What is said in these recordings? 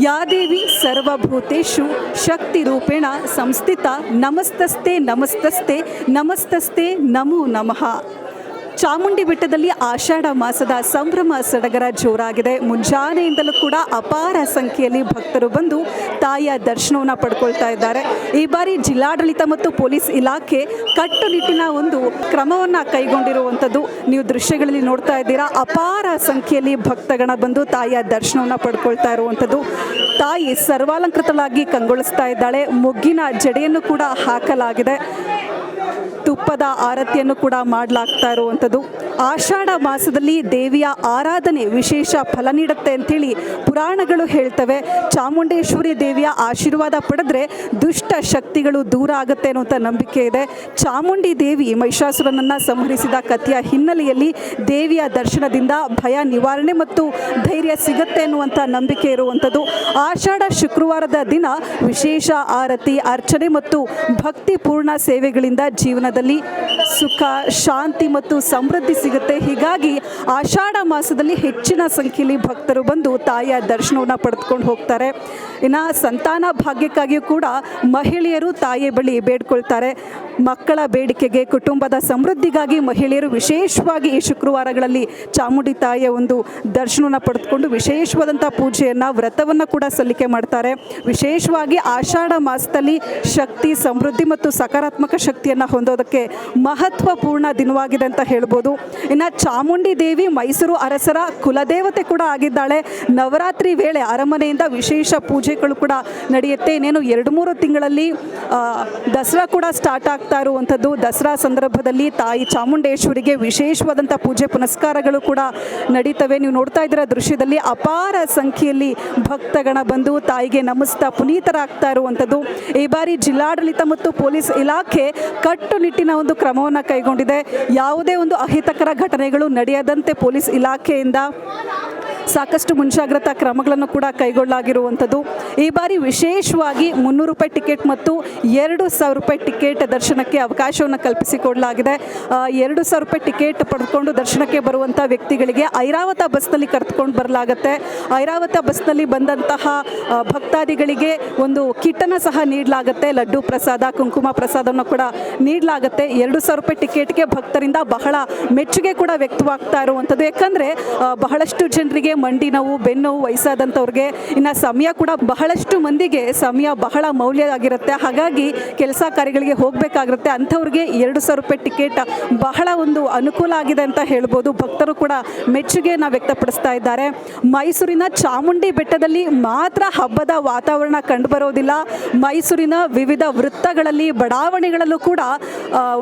या देवी सर्वभूतेषु शक्तिरूपेण संस्थिता नमस्तस्ते नमस्तस्ते नमस्तस्ते नमो नमः। ಚಾಮುಂಡಿ ಬೆಟ್ಟದಲ್ಲಿ ಆಷಾಢ ಮಾಸದ ಸಂಭ್ರಮ ಸಡಗರ ಜೋರಾಗಿದೆ. ಮುಂಜಾನೆಯಿಂದಲೂ ಕೂಡ ಅಪಾರ ಸಂಖ್ಯೆಯಲ್ಲಿ ಭಕ್ತರು ಬಂದು ತಾಯಿಯ ದರ್ಶನವನ್ನು ಪಡ್ಕೊಳ್ತಾ ಇದ್ದಾರೆ. ಈ ಬಾರಿ ಜಿಲ್ಲಾಡಳಿತ ಮತ್ತು ಪೊಲೀಸ್ ಇಲಾಖೆ ಕಟ್ಟುನಿಟ್ಟಿನ ಒಂದು ಕ್ರಮವನ್ನು ಕೈಗೊಂಡಿರುವಂಥದ್ದು ನೀವು ದೃಶ್ಯಗಳಲ್ಲಿ ನೋಡ್ತಾ ಇದ್ದೀರಾ. ಅಪಾರ ಸಂಖ್ಯೆಯಲ್ಲಿ ಭಕ್ತಗಣ ಬಂದು ತಾಯಿಯ ದರ್ಶನವನ್ನು ಪಡ್ಕೊಳ್ತಾ ಇರುವಂಥದ್ದು. ತಾಯಿ ಸರ್ವಾಲಂಕೃತಳಾಗಿ ಕಂಗೊಳಿಸ್ತಾ ಇದ್ದಾಳೆ. ಮುಗ್ಗಿನ ಜಡೆಯನ್ನು ಕೂಡ ಹಾಕಲಾಗಿದೆ. ತುಪ್ಪದ ಆರತಿಯನ್ನು ಕೂಡ ಮಾಡಲಾಗ್ತಾ ಇರುವಂಥದ್ದು. ಆಷಾಢ ಮಾಸದಲ್ಲಿ ದೇವಿಯ ಆರಾಧನೆ ವಿಶೇಷ ಫಲ ನೀಡುತ್ತೆ ಅಂತೇಳಿ ಪುರಾಣಗಳು ಹೇಳ್ತವೆ. ಚಾಮುಂಡೇಶ್ವರಿ ದೇವಿಯ ಆಶೀರ್ವಾದ ಪಡೆದ್ರೆ ದುಷ್ಟ ಶಕ್ತಿಗಳು ದೂರ ಆಗುತ್ತೆ ಅನ್ನುವಂಥ ನಂಬಿಕೆ ಇದೆ. ಚಾಮುಂಡಿ ದೇವಿ ಮಹಿಷಾಸುರನನ್ನು ಸಂಹರಿಸಿದ ಕಥೆಯ ಹಿನ್ನೆಲೆಯಲ್ಲಿ ದೇವಿಯ ದರ್ಶನದಿಂದ ಭಯ ನಿವಾರಣೆ ಮತ್ತು ಧೈರ್ಯ ಸಿಗುತ್ತೆ ಅನ್ನುವಂಥ ನಂಬಿಕೆ ಇರುವಂಥದ್ದು. ಆಷಾಢ ಶುಕ್ರವಾರದ ದಿನ ವಿಶೇಷ ಆರತಿ, ಅರ್ಚನೆ ಮತ್ತು ಭಕ್ತಿಪೂರ್ಣ ಸೇವೆಗಳಿಂದ ಜೀವನದಲ್ಲಿ ಸುಖ, ಶಾಂತಿ ಮತ್ತು ಸಮೃದ್ಧಿ ಸಿಗುತ್ತೆ. ಹೀಗಾಗಿ ಆಷಾಢ ಮಾಸದಲ್ಲಿ ಹೆಚ್ಚಿನ ಸಂಖ್ಯೆಯಲ್ಲಿ ಭಕ್ತರು ಬಂದು ತಾಯಿಯ ದರ್ಶನವನ್ನು ಪಡೆದುಕೊಂಡು ಹೋಗ್ತಾರೆ. ಇನ್ನು ಸಂತಾನ ಭಾಗ್ಯಕ್ಕಾಗಿಯೂ ಕೂಡ ಮಹಿಳೆಯರು ತಾಯಿಯ ಬಳಿ ಬೇಡ್ಕೊಳ್ತಾರೆ. ಮಕ್ಕಳ ಬೇಡಿಕೆಗೆ, ಕುಟುಂಬದ ಸಮೃದ್ಧಿಗಾಗಿ ಮಹಿಳೆಯರು ವಿಶೇಷವಾಗಿ ಈ ಶುಕ್ರವಾರಗಳಲ್ಲಿ ಚಾಮುಂಡಿ ತಾಯಿಯ ಒಂದು ದರ್ಶನವನ್ನು ಪಡೆದುಕೊಂಡು ವಿಶೇಷವಾದಂಥ ಪೂಜೆಯನ್ನು, ವ್ರತವನ್ನು ಕೂಡ ಸಲ್ಲಿಕೆ ಮಾಡ್ತಾರೆ. ವಿಶೇಷವಾಗಿ ಆಷಾಢ ಮಾಸದಲ್ಲಿ ಶಕ್ತಿ, ಸಮೃದ್ಧಿ ಮತ್ತು ಸಕಾರಾತ್ಮಕ ಶಕ್ತಿಯನ್ನು ಹೊಂದೋದಕ್ಕೆ ಮಹತ್ವಪೂರ್ಣ ದಿನವಾಗಿದೆ ಅಂತ ಹೇಳ್ಬೋದು. ಇನ್ನು ಚಾಮುಂಡಿ ದೇವಿ ಮೈಸೂರು ಅರಸರ ಕುಲದೇವತೆ ಕೂಡ ಆಗಿದ್ದಾಳೆ. ನವರಾತ್ರಿ ವೇಳೆ ಅರಮನೆಯಿಂದ ವಿಶೇಷ ಪೂಜೆಗಳು ಕೂಡ ನಡೆಯುತ್ತೆ. ಇನ್ನೇನು ಎರಡು ಮೂರು ತಿಂಗಳಲ್ಲಿ ದಸರಾ ಕೂಡ ಸ್ಟಾರ್ಟ್ ಆಗ್ತಾ ಇರುವಂಥದ್ದು ದಸರಾ ಸಂದರ್ಭದಲ್ಲಿ ತಾಯಿ ಚಾಮುಂಡೇಶ್ವರಿಗೆ ವಿಶೇಷವಾದಂಥ ಪೂಜೆ ಪುನಸ್ಕಾರಗಳು ಕೂಡ ನಡೀತವೆ. ನೀವು ನೋಡ್ತಾ ಇದ್ದೀರ ದೃಶ್ಯದಲ್ಲಿ ಅಪಾರ ಸಂಖ್ಯೆಯಲ್ಲಿ ಭಕ್ತಗಣ ಬಂದು ತಾಯಿಗೆ ನಮಿಸ್ತಾ ಪುನೀತರಾಗ್ತಾ ಇರುವಂಥದ್ದು. ಈ ಬಾರಿ ಜಿಲ್ಲಾಡಳಿತ ಮತ್ತು ಪೊಲೀಸ್ ಇಲಾಖೆ ಕಟ್ಟುನಿಟ್ಟಿನ ಒಂದು ಕ್ರಮವನ್ನು ಕೈಗೊಂಡಿದೆ. ಯಾವುದೇ ಒಂದು ಅಹಿತಕರ ಘಟನೆಗಳು ನಡೆಯದಂತೆ ಪೊಲೀಸ್ ಇಲಾಖೆಯಿಂದ ಸಾಕಷ್ಟು ಮುಂಜಾಗ್ರತಾ ಕ್ರಮಗಳನ್ನು ಕೂಡ ಕೈಗೊಳ್ಳಲಾಗಿರುವಂಥದ್ದು ಈ ಬಾರಿ ವಿಶೇಷವಾಗಿ ಮುನ್ನೂರು ರೂಪಾಯಿ ಟಿಕೆಟ್ ಮತ್ತು ಎರಡು ಸಾವಿರ ರೂಪಾಯಿ ಟಿಕೆಟ್ ದರ್ಶನಕ್ಕೆ ಅವಕಾಶವನ್ನು ಕಲ್ಪಿಸಿಕೊಡಲಾಗಿದೆ. ಎರಡು ಸಾವಿರ ರೂಪಾಯಿ ಟಿಕೆಟ್ ಪಡೆದುಕೊಂಡು ದರ್ಶನಕ್ಕೆ ಬರುವಂಥ ವ್ಯಕ್ತಿಗಳಿಗೆ ಐರಾವತ ಬಸ್ನಲ್ಲಿ ಕರೆದುಕೊಂಡು ಬರಲಾಗುತ್ತೆ. ಐರಾವತ ಬಸ್ನಲ್ಲಿ ಬಂದಂತಹ ಭಕ್ತಾದಿಗಳಿಗೆ ಒಂದು ಕಿಟ್ಟನ್ನು ಸಹ ನೀಡಲಾಗುತ್ತೆ. ಲಡ್ಡು ಪ್ರಸಾದ, ಕುಂಕುಮ ಪ್ರಸಾದವನ್ನು ಕೂಡ ನೀಡಲಾಗುತ್ತೆ. ಎರಡು ಸಾವಿರ ರೂಪಾಯಿ ಟಿಕೆಟ್ಗೆ ಭಕ್ತರಿಂದ ಬಹಳ ಮೆಚ್ಚುಗೆ ಕೂಡ ವ್ಯಕ್ತವಾಗ್ತಾ ಇರುವಂಥದ್ದು. ಯಾಕಂದರೆ ಬಹಳಷ್ಟು ಜನರಿಗೆ ಮಂಡಿ ನೋವು, ಬೆನ್ನು ನೋವು ವಯಸ್ಸಾದಂಥವ್ರಿಗೆ ಇನ್ನು ಸಮಯ ಕೂಡ ಬಹಳಷ್ಟು ಮಂದಿಗೆ ಸಮಯ ಬಹಳ ಮೌಲ್ಯ ಆಗಿರುತ್ತೆ. ಹಾಗಾಗಿ ಕೆಲಸ ಕಾರ್ಯಗಳಿಗೆ ಹೋಗಬೇಕಾಗಿರುತ್ತೆ. ಅಂಥವ್ರಿಗೆ ಎರಡು ಸಾವಿರ ರೂಪಾಯಿ ಟಿಕೆಟ್ ಬಹಳ ಒಂದು ಅನುಕೂಲ ಆಗಿದೆ ಅಂತ ಹೇಳ್ಬೋದು. ಭಕ್ತರು ಕೂಡ ಮೆಚ್ಚುಗೆಯನ್ನು ವ್ಯಕ್ತಪಡಿಸ್ತಾ ಇದ್ದಾರೆ. ಮೈಸೂರಿನ ಚಾಮುಂಡಿ ಬೆಟ್ಟದಲ್ಲಿ ಮಾತ್ರ ಹಬ್ಬದ ವಾತಾವರಣ ಕಂಡುಬರೋದಿಲ್ಲ ಮೈಸೂರಿನ ವಿವಿಧ ವೃತ್ತಗಳಲ್ಲಿ ಬಡಾವಣೆಗಳಲ್ಲೂ ಕೂಡ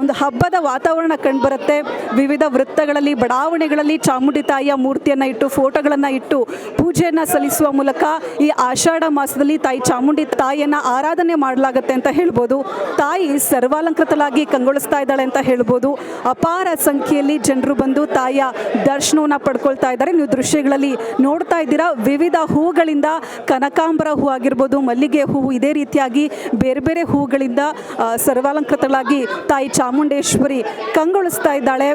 ಒಂದು ಹಬ್ಬದ ವಾತಾವರಣ ಕಂಡುಬರುತ್ತೆ ವಿವಿಧ ವೃತ್ತಗಳಲ್ಲಿ, ಬಡಾವಣೆಗಳಲ್ಲಿ ಚಾಮುಂಡಿ ತಾಯಿಯ ಮೂರ್ತಿಯನ್ನು ಇಟ್ಟು, ಫೋಟೋಗಳನ್ನು ಇಟ್ಟು ಪೂಜೆಯನ್ನು ಸಲ್ಲಿಸುವ ಮೂಲಕ ಈ ಆಷಾಢ ಮಾಸದಲ್ಲಿ ತಾಯಿ ಚಾಮುಂಡಿ ತಾಯಿಯನ್ನು ಆರಾಧನೆ ಮಾಡಲಾಗುತ್ತೆ ಅಂತ ಹೇಳ್ಬೋದು. ತಾಯಿ ಸರ್ವಾಲಂಕೃತಲಾಗಿ ಕಂಗೊಳಿಸ್ತಾ ಇದ್ದಾಳೆ ಅಂತ ಹೇಳ್ಬೋದು. ಅಪಾರ ಸಂಖ್ಯೆಯಲ್ಲಿ ಜನರು ಬಂದು ತಾಯಿಯ ದರ್ಶನವನ್ನು ಪಡ್ಕೊಳ್ತಾ ಇದ್ದಾರೆ. ನೀವು ದೃಶ್ಯಗಳಲ್ಲಿ ನೋಡ್ತಾ ಇದ್ದೀರಾ, ವಿವಿಧ ಹೂಗಳಿಂದ ಕನಕಾಂಬರ ಹೂ ಆಗಿರ್ಬೋದು, ಮಲ್ಲಿಗೆ ಹೂವು ಇದೇ ರೀತಿಯಾಗಿ ಬೇರೆ ಬೇರೆ ಹೂಗಳಿಂದ ಸರ್ವಾಲಂಕೃತಳಾಗಿ ತಾಯಿ ಚಾಮುಂಡೇಶ್ವರಿ ಕಂಗೊಳಿಸ್ತಾ ಇದ್ದಾಳೆ.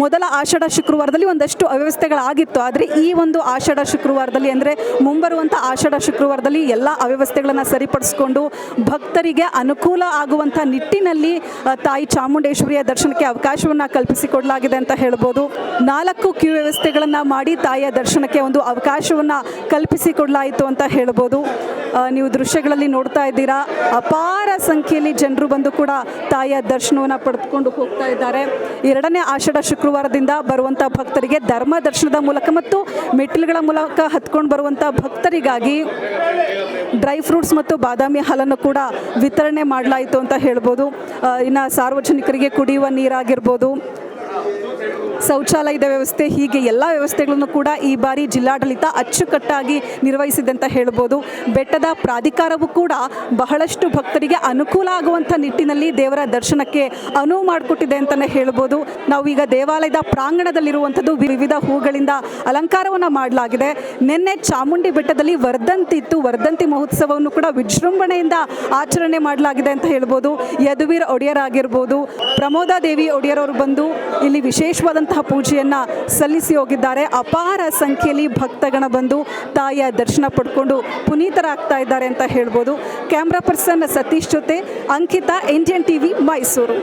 ಮೊದಲ ಆಷಾಢ ಶುಕ್ರವಾರದಲ್ಲಿ ಒಂದಷ್ಟು ಅವ್ಯವಸ್ಥೆಗಳಾಗಿತ್ತು. ಆದರೆ ಈ ಒಂದು ಆಷಾಢ ಶುಕ್ರವಾರದಲ್ಲಿ ಅಂದರೆ ಮುಂಬರುವಂಥ ಆಷಾಢ ಶುಕ್ರವಾರದಲ್ಲಿ ಎಲ್ಲ ಅವ್ಯವಸ್ಥೆಗಳನ್ನು ಸರಿಪಡಿಸ್ಕೊಂಡು ಭಕ್ತರಿಗೆ ಅನುಕೂಲ ಆಗುವಂಥ ನಿಟ್ಟಿನಲ್ಲಿ ತಾಯಿ ಚಾಮುಂಡೇಶ್ವರಿಯ ದರ್ಶನಕ್ಕೆ ಅವಕಾಶವನ್ನು ಕಲ್ಪಿಸಿಕೊಡಲಾಗಿದೆ ಅಂತ ಹೇಳ್ಬೋದು. ನಾಲ್ಕು ಕ್ಯೂ ವ್ಯವಸ್ಥೆಗಳನ್ನು ಮಾಡಿ ತಾಯಿಯ ದರ್ಶನಕ್ಕೆ ಒಂದು ಅವಕಾಶವನ್ನು ಕಲ್ಪಿಸಿಕೊಡಲಾಯಿತು ಅಂತ ಹೇಳ್ಬೋದು. ನೀವು ದೃಶ್ಯಗಳಲ್ಲಿ ನೋಡ್ತಾ ಇದ್ದೀರಾ, ಅಪಾರ ಸಂಖ್ಯೆಯಲ್ಲಿ ಜನರು ಬಂದು ಕೂಡ ತಾಯಿಯ ದರ್ಶನವನ್ನು ಪಡೆದುಕೊಂಡು ಹೋಗ್ತಾ ಇದ್ದಾರೆ. ಎರಡನೇ ಆಷಾಢ ಶುಕ್ರವಾರದಿಂದ ಬರುವಂಥ ಭಕ್ತರಿಗೆ ಧರ್ಮ ದರ್ಶನದ ಮೂಲಕ ಮತ್ತು ಮೆಟ್ಟಿಲುಗಳ ಮೂಲಕ ಹತ್ಕೊಂಡು ಬರುವಂಥ ಭಕ್ತರಿಗಾಗಿ ಡ್ರೈ ಫ್ರೂಟ್ಸ್ ಮತ್ತು ಬಾದಾಮಿ ಹಾಲನ್ನು ಕೂಡ ವಿತರಣೆ ಮಾಡಲಾಯಿತು ಅಂತ ಹೇಳ್ಬೋದು. ಇನ್ನು ಸಾರ್ವಜನಿಕರಿಗೆ ಕುಡಿಯುವ ನೀರಾಗಿರ್ಬೋದು. ಶೌಚಾಲಯದ ವ್ಯವಸ್ಥೆ, ಹೀಗೆ ಎಲ್ಲ ವ್ಯವಸ್ಥೆಗಳನ್ನು ಕೂಡ ಈ ಬಾರಿ ಜಿಲ್ಲಾಡಳಿತ ಅಚ್ಚುಕಟ್ಟಾಗಿ ನಿರ್ವಹಿಸಿದೆ ಅಂತ ಹೇಳ್ಬೋದು. ಬೆಟ್ಟದ ಪ್ರಾಧಿಕಾರವು ಕೂಡ ಬಹಳಷ್ಟು ಭಕ್ತರಿಗೆ ಅನುಕೂಲ ಆಗುವಂಥ ನಿಟ್ಟಿನಲ್ಲಿ ದೇವರ ದರ್ಶನಕ್ಕೆ ಅನುವು ಮಾಡಿಕೊಟ್ಟಿದೆ ಅಂತಲೇ ಹೇಳ್ಬೋದು. ನಾವೀಗ ದೇವಾಲಯದ ಪ್ರಾಂಗಣದಲ್ಲಿರುವಂಥದ್ದು ವಿವಿಧ ಹೂಗಳಿಂದ ಅಲಂಕಾರವನ್ನು ಮಾಡಲಾಗಿದೆ. ನಿನ್ನೆ ಚಾಮುಂಡಿ ಬೆಟ್ಟದಲ್ಲಿ ವರ್ಧಂತಿ ಇತ್ತು. ವರ್ಧಂತಿ ಮಹೋತ್ಸವವನ್ನು ಕೂಡ ವಿಜೃಂಭಣೆಯಿಂದ ಆಚರಣೆ ಮಾಡಲಾಗಿದೆ ಅಂತ ಹೇಳ್ಬೋದು. ಯದುವೀರ್ ಒಡೆಯರ್ ಆಗಿರ್ಬೋದು, ಪ್ರಮೋದಾ ದೇವಿ ಒಡೆಯರ್ ಅವರು ಬಂದು ಇಲ್ಲಿ ವಿಶೇಷವಾದಂಥ ವಿಶೇಷವಾದಂತಹ ಪೂಜೆಯನ್ನು ಸಲ್ಲಿಸಿ ಹೋಗಿದ್ದಾರೆ. ಅಪಾರ ಸಂಖ್ಯೆಯಲ್ಲಿ ಭಕ್ತಗಣ ಬಂದು ತಾಯಿಯ ದರ್ಶನ ಪಡ್ಕೊಂಡು ಪುನೀತರಾಗ್ತಾ ಇದ್ದಾರೆ ಅಂತ ಹೇಳ್ಬೋದು. ಕ್ಯಾಮ್ರಾ ಪರ್ಸನ್ ಸತೀಶ್ ಜೊತೆ ಅಂಕಿತಾ ಇಂಡಿಯನ್ ಟಿವಿ ಮೈಸೂರು